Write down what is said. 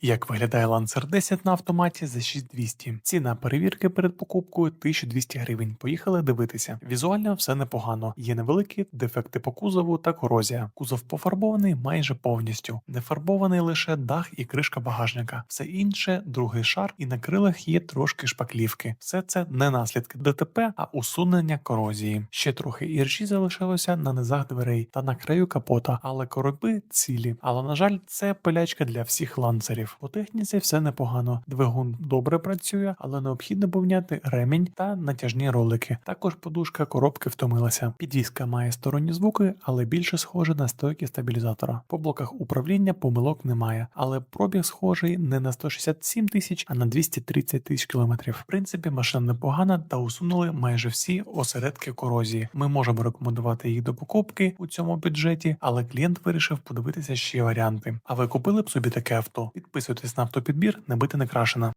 Як виглядає Lancer 10 на автоматі за 6200. Ціна перевірки перед покупкою 1200 гривень. Поїхали дивитися. Візуально все непогано. Є невеликі дефекти по кузову та корозія. Кузов пофарбований майже повністю. Не фарбований лише дах і кришка багажника. Все інше другий шар, і на крилах є трошки шпаклівки. Все це не наслідки ДТП, а усунення корозії. Ще трохи іржі залишилося на низах дверей та на краю капота, але короби цілі. Але на жаль, це пилячка для всіх ланцерів. По техніці все непогано. Двигун добре працює, але необхідно поміняти ремінь та натяжні ролики. Також подушка коробки втомилася. Підвізка має сторонні звуки, але більше схоже на стойки стабілізатора. По блоках управління помилок немає, але пробіг схожий не на 167 тисяч, а на 230 тисяч кілометрів. В принципі, машина непогана та усунули майже всі осередки корозії. Ми можемо рекомендувати їх до покупки у цьому бюджеті, але клієнт вирішив подивитися ще варіанти. А ви купили б собі таке авто? Підписуйтесь на автопідбір, не бити не крашена.